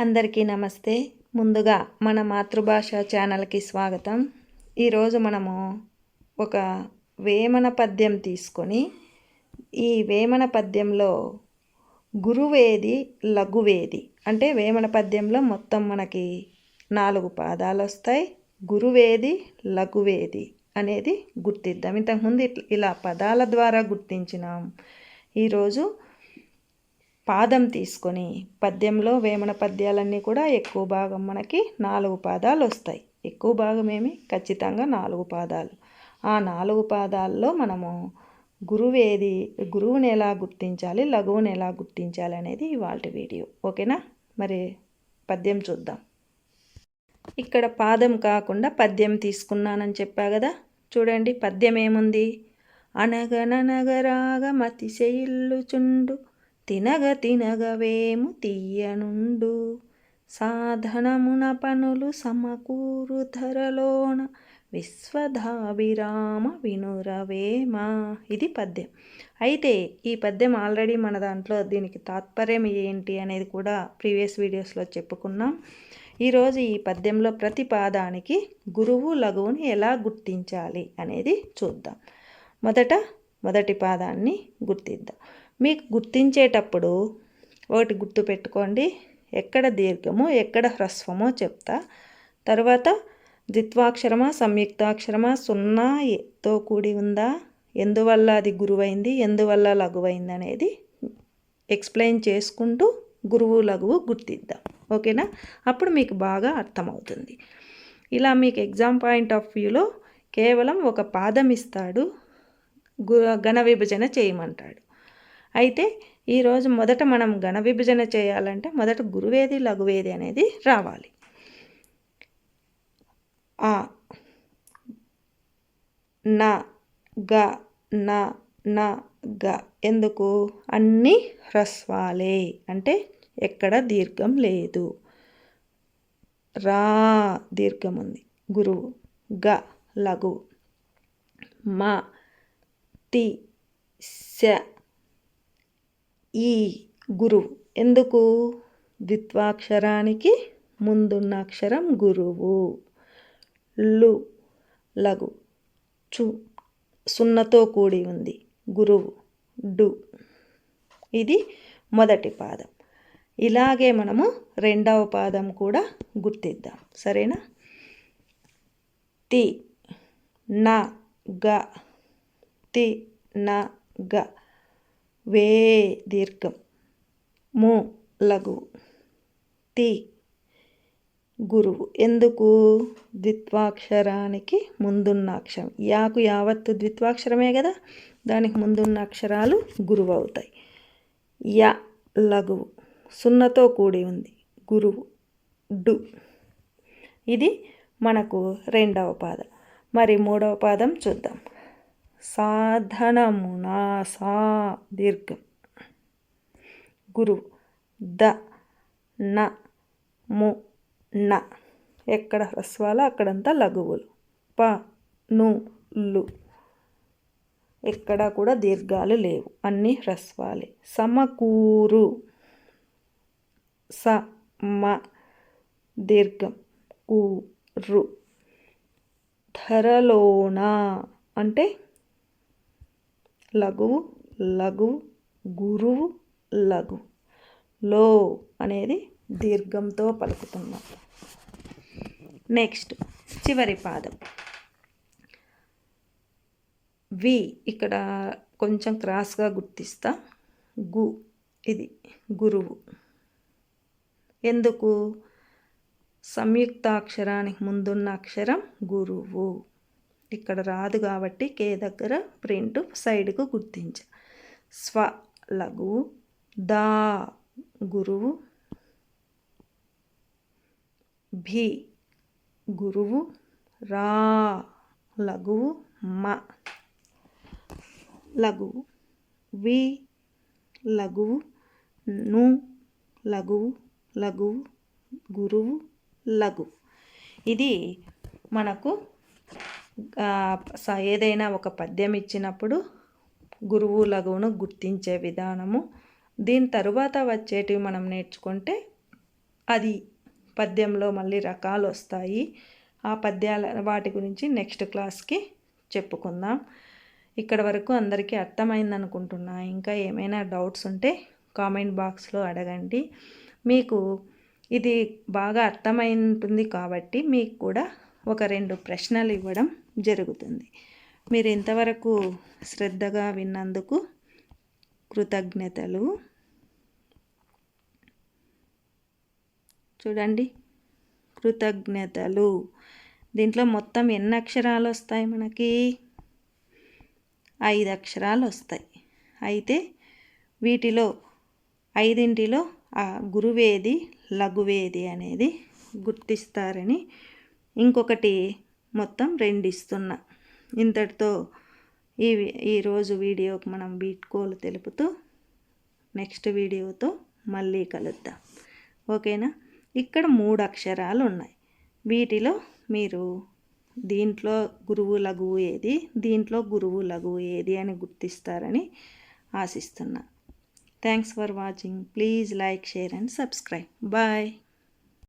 అందరికీ నమస్తే. ముందుగా మన మాతృభాష ఛానల్కి స్వాగతం. ఈరోజు మనము ఒక వేమన పద్యం తీసుకొని ఈ వేమన పద్యంలో గురువేది లఘువేది. అంటే వేమన పద్యంలో మొత్తం మనకి నాలుగు పాదాలు వస్తాయి. గురువేది లఘువేది అనేది గుర్తిద్దాం. ఇంతకుముందు ఇలా పదాల ద్వారా గుర్తించినాం. ఈరోజు పాదం తీసుకొని పద్యంలో వేమన పద్యాలన్నీ కూడా ఎక్కువ భాగం మనకి నాలుగు పాదాలు వస్తాయి. ఎక్కువ భాగం ఏమి? ఖచ్చితంగా నాలుగు పాదాలు. ఆ నాలుగు పాదాల్లో మనము గురువేది గురువుని ఎలా గుర్తించాలి? లఘువుని ఎలా గుర్తించాలి అనేది ఇవాళ వీడియో. ఓకేనా? మరి పద్యం చూద్దాం. ఇక్కడ పాదం కాకుండా పద్యం తీసుకున్నానని చెప్పా కదా? చూడండి పద్యం ఏముంది? అనగననగరాగమతిశయిల్లుచుండు తినగ తినగవేము తీయనుండు. సాధనమున పనులు సమకూరు ధరలోన విశ్వధాభిరామ వినురవేమ ఇది పద్యం. అయితే ఈ పద్యం ఆల్రెడీ మన దాంట్లో దీనికి తాత్పర్యం ఏంటి అనేది కూడా ప్రీవియస్ వీడియోస్లో చెప్పుకున్నాం. ఈరోజు ఈ పద్యంలో ప్రతి పాదానికి గురువు లఘువుని ఎలా గుర్తించాలి అనేది చూద్దాం. మొదట మొదటి పాదాన్ని గుర్తిద్దాం. మీకు గుర్తించేటప్పుడు ఒకటి గుర్తు పెట్టుకోండి. ఎక్కడ దీర్ఘమో ఎక్కడ హ్రస్వమో చెప్తా. తర్వాత ద్విత్వాక్షరమా సంయుక్తాక్షరమా సున్నా తో కూడి ఉందా? ఎందువల్ల అది గురువైంది? ఎందువల్ల లఘువైంది అనేది ఎక్స్ప్లెయిన్ చేసుకుంటూ గురువు లఘువు గుర్తిద్దాం. ఓకేనా? అప్పుడు మీకు బాగా అర్థమవుతుంది. ఇలా మీకు ఎగ్జామ్ పాయింట్ ఆఫ్ వ్యూలో కేవలం ఒక పాదం ఇస్తాడు. గు ఘన విభజన చేయమంటాడు. అయితే ఈరోజు మొదట మనం ఘన విభజన చేయాలంటే మొదట గురువేది లఘువేది అనేది రావాలి. ఆ నా గ నా నా గ ఎందుకు? అన్ని హ్రస్వాలే. అంటే ఎక్కడ దీర్ఘం లేదు. రా దీర్ఘం ఉంది. గురువు గ లఘు మా తి శ ఈ గురువు. ఎందుకు? ద్విత్వాక్షరానికి ముందున్న అక్షరం గురువు. లు లఘు చు సున్నతో కూడి ఉంది. గురువు డు. ఇది మొదటి పాదం. ఇలాగే మనము రెండవ పాదం కూడా గుర్తిద్దాం. సరేనా? తి నా గ తి నా గ. వే దీర్ఘం. ము లఘు. తి గురువు. ఎందుకు? ద్విత్వాక్షరానికి ముందున్న అక్షరం. యాకు యావత్తు ద్విత్వాక్షరమే కదా? దానికి ముందున్న అక్షరాలు గురువు అవుతాయి. య లఘువు సున్నతో కూడి ఉంది. గురువు. డు. ఇది మనకు రెండవ పాదం. మరి మూడవ పాదం చూద్దాం. సాధనమునా సా దీర్ఘం. గురువు ద న ము న. ఎక్కడ హ్రస్వాలు అక్కడంతా లఘువులు. ప ను లు. ఎక్కడ కూడా దీర్ఘాలు లేవు. అన్నీ హ్రస్వాలే సమకూరు. స మ దీర్ఘం కూరు ధరలోన అంటే లఘువు లఘువు గురువు లఘు. లో అనేది దీర్ఘంతో పలుకుతున్నాం నెక్స్ట్ చివరి పాదం. వి ఇక్కడ కొంచెం క్రాస్గా గుర్తిస్తా. గు ఇది గురువు. ఎందుకు? సంయుక్తాక్షరానికి ముందున్న అక్షరం గురువు. ఇక్కడ రాదు కాబట్టి కే దగ్గర ప్రింట్ సైడ్కు గుర్తించ. స్వ లఘువు దా గురువు భి గురువు రా లఘువు మ. లఘువు వి లఘువు ను లఘువు లఘువు గురువు లఘు. ఇది మనకు ఏదైనా ఒక పద్యం ఇచ్చినప్పుడు గురువు లఘువును గుర్తించే విధానము. దీని తరువాత వచ్చేటివి మనం నేర్చుకుంటే అది పద్యంలో మళ్ళీ రకాలు వస్తాయి. ఆ పద్యాల వాటి గురించి నెక్స్ట్ క్లాస్కి చెప్పుకుందాం. ఇక్కడ వరకు అందరికీ అర్థమైంది అనుకుంటున్నా. ఇంకా ఏమైనా డౌట్స్ ఉంటే కామెంట్ బాక్స్లో అడగండి. మీకు ఇది బాగా అర్థమైంటుంది కాబట్టి మీకు కూడా ఒక రెండు ప్రశ్నలు ఇవ్వడం జరుగుతుంది. మీరు ఇంతవరకు శ్రద్ధగా విన్నందుకు కృతజ్ఞతలు. చూడండి. కృతజ్ఞతలు. దీంట్లో మొత్తం ఎన్ని అక్షరాలు వస్తాయి మనకి? ఐదు అక్షరాలు వస్తాయి. అయితే వీటిలో ఐదింటిలో ఆ గురువేది లఘువేది అనేది గుర్తిస్తారని ఇంకొకటి మొత్తం రెండు ఇస్తున్నా ఇంతటితో ఈ ఈరోజు వీడియోకి మనం బీట్కోలు తెలుపుతూ నెక్స్ట్ వీడియోతో మళ్ళీ కలుద్దాం. ఓకేనా? ఇక్కడ మూడు అక్షరాలు ఉన్నాయి వీటిలో మీరు దీంట్లో గురువు లఘువు ఏది దీంట్లో గురువు లఘువు ఏది అని గుర్తిస్తారని ఆశిస్తున్నా. Thanks for watching. Please like share and subscribe. Bye.